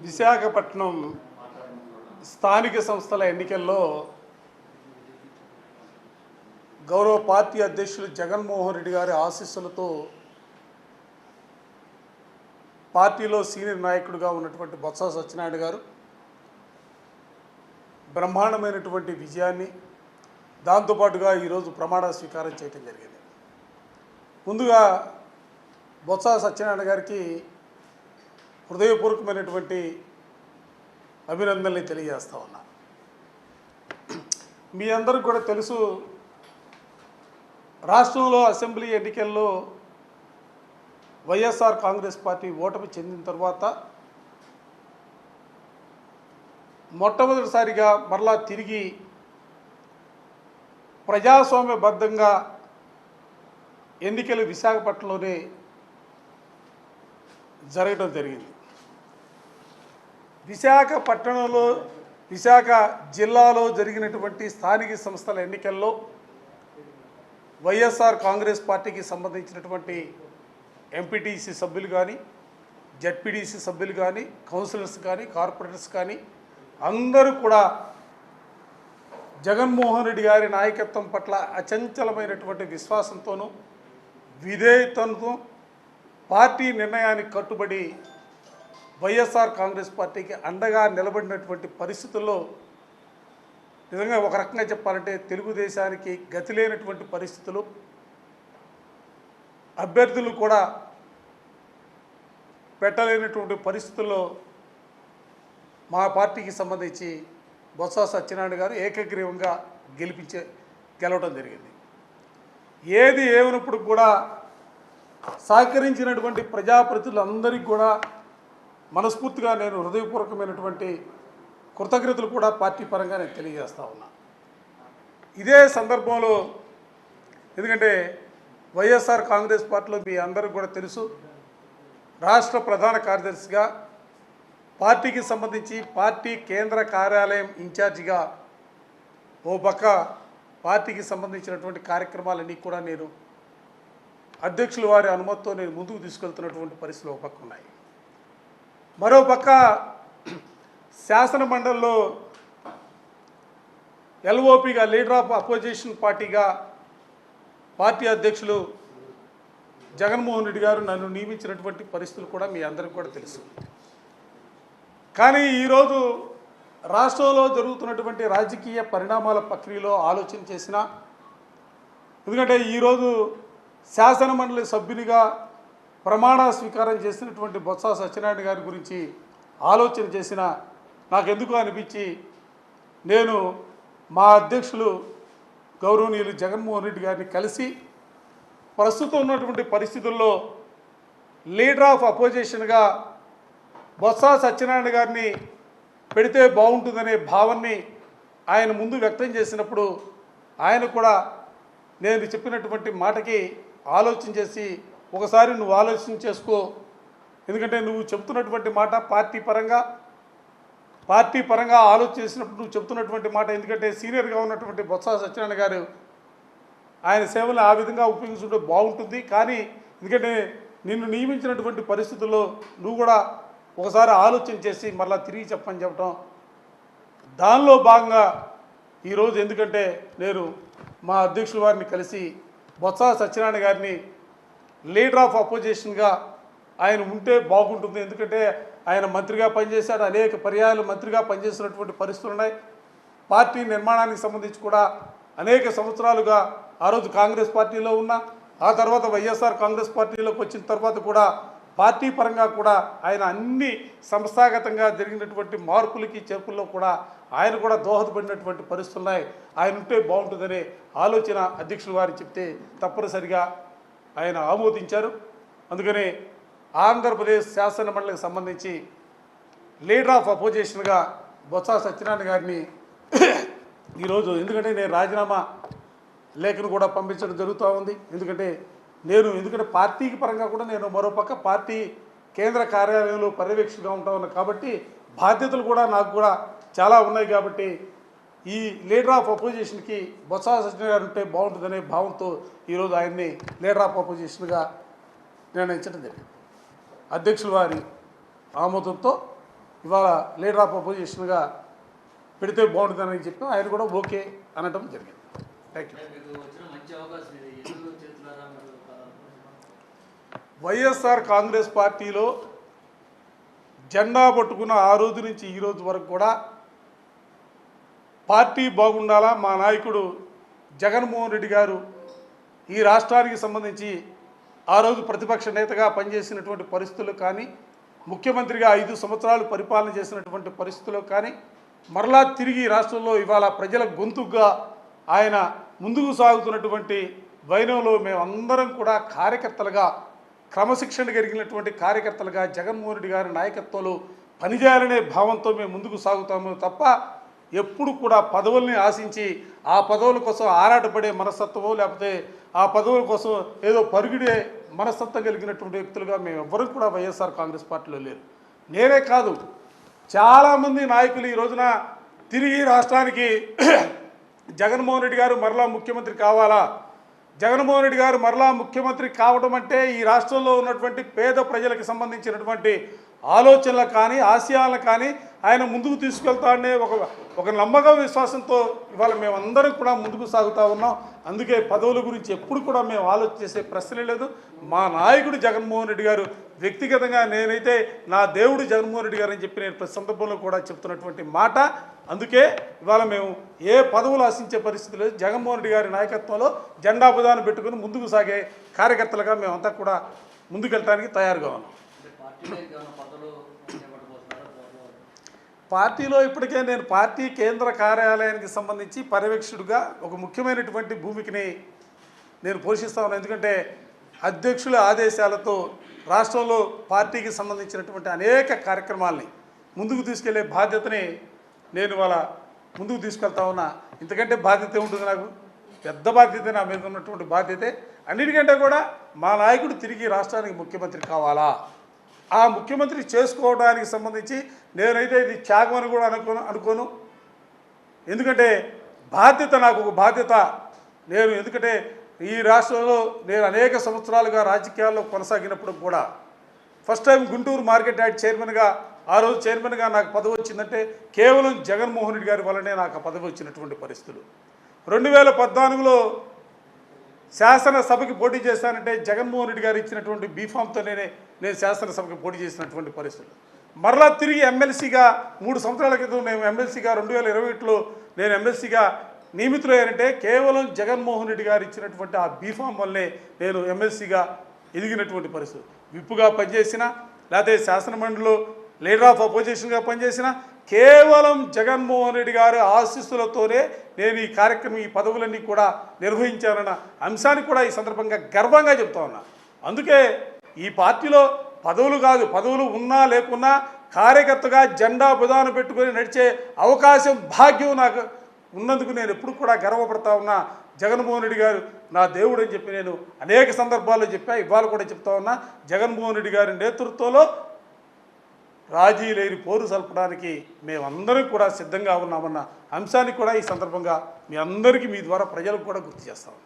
విశాఖపట్నం స్థానిక సంస్థల ఎన్నికల్లో గౌరవ పార్టీ అధ్యక్షులు జగన్మోహన్ రెడ్డి గారి ఆశీస్సులతో పార్టీలో సీనియర్ నాయకుడిగా ఉన్నటువంటి బొత్స సత్యనారాయణ గారు బ్రహ్మాండమైనటువంటి విజయాన్ని దాంతోపాటుగా ఈరోజు ప్రమాణ స్వీకారం చేయటం జరిగింది. ముందుగా బొత్స సత్యనారాయణ గారికి హృదయపూర్వకమైనటువంటి అభినందనలు తెలియజేస్తా ఉన్నా. మీ అందరికి కూడా తెలుసు రాష్ట్రంలో అసెంబ్లీ ఎన్నికల్లో వైఎస్ఆర్ కాంగ్రెస్ పార్టీ ఓటమి చెందిన తర్వాత మొట్టమొదటిసారిగా మరలా తిరిగి ప్రజాస్వామ్యబద్ధంగా ఎన్నికలు విశాఖపట్నంలోనే జరగడం జరిగింది. విశాఖపట్నంలో విశాఖ జిల్లాలో జరిగినటువంటి స్థానిక సంస్థల ఎన్నికల్లో వైఎస్ఆర్ కాంగ్రెస్ పార్టీకి సంబంధించినటువంటి ఎంపీటీసీ సభ్యులు కానీ జడ్పీడీసీ సభ్యులు కానీ కౌన్సిలర్స్ కానీ కార్పొరేటర్స్ కానీ అందరూ కూడా జగన్మోహన్ రెడ్డి గారి నాయకత్వం పట్ల అచంచలమైనటువంటి విశ్వాసంతోనూ విధేయతతో పార్టీ నిర్ణయానికి కట్టుబడి వైఎస్ఆర్ కాంగ్రెస్ పార్టీకి అండగా నిలబడినటువంటి పరిస్థితుల్లో నిజంగా ఒక రకంగా చెప్పాలంటే తెలుగుదేశానికి గతి లేనటువంటి పరిస్థితులు. అభ్యర్థులు కూడా పెట్టలేనటువంటి పరిస్థితుల్లో మా పార్టీకి సంబంధించి బొత్స సత్యనారాయణ గారు ఏకగ్రీవంగా గెలిపించే గెలవడం జరిగింది. ఏది ఏమైనప్పుడు కూడా సహకరించినటువంటి ప్రజాప్రతినిధులందరికీ కూడా మనస్ఫూర్తిగా నేను హృదయపూర్వకమైనటువంటి కృతజ్ఞతలు కూడా పార్టీ పరంగా నేను తెలియజేస్తా ఉన్నా. ఇదే సందర్భంలో ఎందుకంటే వైఎస్ఆర్ కాంగ్రెస్ పార్టీలో మీ అందరికీ కూడా తెలుసు రాష్ట్ర ప్రధాన కార్యదర్శిగా పార్టీకి సంబంధించి పార్టీ కేంద్ర కార్యాలయం ఇన్ఛార్జిగా ఓ పక్క పార్టీకి సంబంధించినటువంటి కార్యక్రమాలన్నీ కూడా నేను అధ్యక్షుల వారి అనుమతితో నేను ముందుకు తీసుకెళ్తున్నటువంటి పరిస్థితులు ఒక పక్క ఉన్నాయి. మరోపక్క శాసన మండలిలో ఎల్ఓపిగా లీడర్ ఆఫ్ అపోజిషన్ పార్టీగా పార్టీ అధ్యక్షులు జగన్మోహన్ రెడ్డి గారు నన్ను నియమించినటువంటి పరిస్థితులు కూడా మీ అందరికీ కూడా తెలుసు. కానీ ఈరోజు రాష్ట్రంలో జరుగుతున్నటువంటి రాజకీయ పరిణామాల ప్రక్రియలో ఆలోచన చేసిన ఎందుకంటే ఈరోజు శాసన మండలి సభ్యునిగా ప్రమాణ స్వీకారం చేసినటువంటి బొత్స సత్యనారాయణ గారి గురించి ఆలోచన చేసిన నాకెందుకు అనిపించి నేను మా అధ్యక్షులు గౌరవనీయులు జగన్మోహన్ రెడ్డి గారిని కలిసి ప్రస్తుతం ఉన్నటువంటి పరిస్థితుల్లో లీడర్ ఆఫ్ అపోజిషన్గా బొత్స సత్యనారాయణ గారిని పెడితే బాగుంటుందనే భావాన్ని ఆయన ముందు వ్యక్తం చేసినప్పుడు ఆయన కూడా నేను చెప్పినటువంటి మాటకి ఆలోచన చేసి ఒకసారి నువ్వు ఆలోచన చేసుకో. ఎందుకంటే నువ్వు చెప్తున్నటువంటి మాట పార్టీ పరంగా పార్టీ పరంగా ఆలోచన చేసినప్పుడు నువ్వు చెప్తున్నటువంటి మాట ఎందుకంటే సీనియర్గా ఉన్నటువంటి బొత్స సత్యనారాయణ గారు ఆయన సేవలు ఆ విధంగా ఉపయోగించుకుంటే బాగుంటుంది. కానీ ఎందుకంటే నిన్ను నియమించినటువంటి పరిస్థితుల్లో నువ్వు కూడా ఒకసారి ఆలోచన చేసి మరలా తిరిగి చెప్పని చెప్పడం దానిలో భాగంగా ఈరోజు ఎందుకంటే నేను మా అధ్యక్షుల వారిని కలిసి బొత్స సత్యనారాయణ గారిని లీడర్ ఆఫ్ అపోజిషన్గా ఆయన ఉంటే బాగుంటుంది. ఎందుకంటే ఆయన మంత్రిగా పనిచేశాడు. అనేక పర్యాయాలు మంత్రిగా పనిచేసినటువంటి పరిస్థితులు ఉన్నాయి. పార్టీ నిర్మాణానికి సంబంధించి కూడా అనేక సంవత్సరాలుగా ఆ రోజు కాంగ్రెస్ పార్టీలో ఉన్న ఆ తర్వాత వైఎస్ఆర్ కాంగ్రెస్ పార్టీలోకి వచ్చిన తర్వాత కూడా పార్టీ పరంగా కూడా ఆయన అన్ని సంస్థాగతంగా జరిగినటువంటి మార్పులకి చేర్పుల్లో కూడా ఆయన కూడా దోహదపడినటువంటి పరిస్థితులు ఉన్నాయి. ఆయన ఉంటే బాగుంటుందనే ఆలోచన అధ్యక్షులు వారు చెప్తే తప్పనిసరిగా ఆయన ఆమోదించారు. అందుకని ఆంధ్రప్రదేశ్ శాసన మండలికి సంబంధించి లీడర్ ఆఫ్ అపోజిషన్గా బొత్స సత్యనారాయణ గారిని ఈరోజు ఎందుకంటే నేను రాజీనామా లేఖను కూడా పంపించడం జరుగుతూ ఉంది. ఎందుకంటే నేను ఎందుకంటే పార్టీకి పరంగా కూడా నేను మరోపక్క పార్టీ కేంద్ర కార్యాలయంలో పర్యవేక్షగా ఉంటా ఉన్నాను కాబట్టి బాధ్యతలు కూడా నాకు కూడా చాలా ఉన్నాయి కాబట్టి ఈ లీడర్ ఆఫ్ అపోజిషన్కి బొత్స సత్యనారాయణ ఉంటే బాగుంటుందనే భావంతో ఈరోజు ఆయన్ని లీడర్ ఆఫ్ అపోజిషన్గా నిర్ణయించడం జరిగింది. అధ్యక్షుల వారి ఆమోదంతో ఇవాళ లీడర్ ఆఫ్ అపోజిషన్గా పెడితే బాగుంటుందని చెప్పి ఆయన కూడా ఓకే అనటం జరిగింది. థ్యాంక్ యూ వైఎస్ఆర్ కాంగ్రెస్ పార్టీలో జెండా పట్టుకున్న ఆ రోజు నుంచి ఈ రోజు వరకు కూడా పార్టీ బాగుండాలా? మా నాయకుడు జగన్మోహన్ రెడ్డి గారు ఈ రాష్ట్రానికి సంబంధించి ఆ రోజు ప్రతిపక్ష నేతగా పనిచేసినటువంటి పరిస్థితులు కానీ ముఖ్యమంత్రిగా ఐదు సంవత్సరాలు పరిపాలన చేసినటువంటి పరిస్థితులు కానీ మరలా తిరిగి రాష్ట్రంలో ఇవాళ ప్రజల గొంతుగా ఆయన ముందుకు సాగుతున్నటువంటి వైనంలో మేమందరం కూడా కార్యకర్తలుగా క్రమశిక్షణ కలిగినటువంటి కార్యకర్తలుగా జగన్మోహన్ రెడ్డి గారి నాయకత్వంలో పనిచేయాలనే భావంతో మేము ముందుకు సాగుతాము తప్ప ఎప్పుడు కూడా పదవుల్ని ఆశించి ఆ పదవుల కోసం ఆరాటపడే మనస్తత్వమో లేకపోతే ఆ పదవుల కోసం ఏదో పరుగుడే మనస్తత్వం కలిగినటువంటి వ్యక్తులుగా మేము ఎవ్వరూ కూడా వైఎస్ఆర్ కాంగ్రెస్ పార్టీలో లేరు. నేనే కాదు. చాలామంది నాయకులు ఈ రోజున తిరిగి రాష్ట్రానికి జగన్మోహన్ రెడ్డి గారు మరలా ముఖ్యమంత్రి కావాలా? జగన్మోహన్ రెడ్డి గారు మరలా ముఖ్యమంత్రి కావడం అంటే ఈ రాష్ట్రంలో ఉన్నటువంటి పేద ప్రజలకు సంబంధించినటువంటి ఆలోచనలు కానీ ఆశయాలను కానీ ఆయన ముందుకు తీసుకెళ్తాడనే ఒక ఒక నమ్మకం విశ్వాసంతో ఇవాళ మేమందరం కూడా ముందుకు సాగుతూ ఉన్నాం. అందుకే పదవుల గురించి ఎప్పుడు కూడా మేము ఆలోచన చేసే ప్రశ్నే లేదు. మా నాయకుడు జగన్మోహన్ రెడ్డి గారు వ్యక్తిగతంగా నేనైతే నా దేవుడు జగన్మోహన్ రెడ్డి గారు అని చెప్పి నేను ప్రతి సందర్భంలో కూడా చెప్తున్నటువంటి మాట. అందుకే ఇవాళ మేము ఏ పదవులు ఆశించే పరిస్థితి లేదు. జగన్మోహన్ రెడ్డి గారి నాయకత్వంలో జెండా బుధాన్ని పెట్టుకుని ముందుకు సాగే కార్యకర్తలుగా మేమంతా కూడా ముందుకెళ్ళడానికి తయారుగా ఉన్నాం. పార్టీలో ఇప్పటికే నేను పార్టీ కేంద్ర కార్యాలయానికి సంబంధించి పర్యవేక్షకుడిగా ఒక ముఖ్యమైనటువంటి భూమికిని నేను పోషిస్తా ఉన్నాను. ఎందుకంటే అధ్యక్షుల ఆదేశాలతో రాష్ట్రంలో పార్టీకి సంబంధించినటువంటి అనేక కార్యక్రమాల్ని ముందుకు తీసుకెళ్ళే బాధ్యతని నేను వాళ్ళ ముందుకు తీసుకెళ్తా ఉన్నా. ఇంతకంటే బాధ్యత ఉంటుంది నాకు? పెద్ద బాధ్యత నా మీద ఉన్నటువంటి బాధ్యతే. అన్నిటికంటే కూడా మా నాయకుడు తిరిగి రాష్ట్రానికి ముఖ్యమంత్రి కావాలా? ఆ ముఖ్యమంత్రి చేసుకోవడానికి సంబంధించి నేనైతే ఇది త్యాగం అని కూడా అనుకోను అనుకోను. ఎందుకంటే బాధ్యత నాకు ఒక బాధ్యత. నేను ఎందుకంటే ఈ రాష్ట్రంలో నేను అనేక సంవత్సరాలుగా రాజకీయాల్లో కొనసాగినప్పుడు కూడా first time Guntur market yard చైర్మన్గా ఆ రోజు చైర్మన్గా నాకు పదవి వచ్చిందంటే కేవలం జగన్మోహన్ రెడ్డి గారి వల్లనే నాకు ఆ పదవి వచ్చినటువంటి పరిస్థితులు. రెండు వేల పద్నాలుగులో శాసనసభకి పోటీ చేశానంటే జగన్మోహన్ రెడ్డి గారు ఇచ్చినటువంటి బీఫామ్తోనే నేను శాసనసభకి పోటీ చేసినటువంటి పరిస్థితులు మరలా తిరిగి ఎమ్మెల్సీగా మూడు సంవత్సరాల క్రితం నేను ఎమ్మెల్సీగా రెండు వేల ఇరవై ఒకటిలో నేను ఎమ్మెల్సీగా నియమితులయ్యానంటే కేవలం జగన్మోహన్ రెడ్డి గారు ఇచ్చినటువంటి ఆ బీఫామ్ వల్లే నేను ఎమ్మెల్సీగా ఎదిగినటువంటి పరిస్థితి. విప్పుగా పనిచేసిన లేకపోతే శాసనమండలిలో లీడర్ ఆఫ్ అపోజిషన్గా పనిచేసిన కేవలం జగన్మోహన్ రెడ్డి గారి ఆశీస్సులతోనే నేను ఈ కార్యక్రమం ఈ పదవులన్నీ కూడా నిర్వహించానన్న అంశాన్ని కూడా ఈ సందర్భంగా గర్వంగా చెప్తా ఉన్నా. అందుకే ఈ పార్టీలో పదవులు కాదు పదవులు ఉన్నా లేకున్నా కార్యకర్తగా జెండా బుధాన పెట్టుకొని నడిచే అవకాశం భాగ్యం నాకు ఉన్నందుకు నేను ఎప్పుడు కూడా గర్వపడతా ఉన్నా. జగన్మోహన్ రెడ్డి గారు నా దేవుడు అని చెప్పి నేను అనేక సందర్భాల్లో చెప్పా ఇవాళ కూడా చెప్తా ఉన్నా. జగన్మోహన్ రెడ్డి గారి నేతృత్వంలో రాజీ లేని పోరు సల్పడానికి మేమందరం కూడా సిద్ధంగా ఉన్నామన్న అంశాన్ని కూడా ఈ సందర్భంగా మీ అందరికీ మీ ద్వారా ప్రజలకు కూడా గుర్తు చేస్తాం.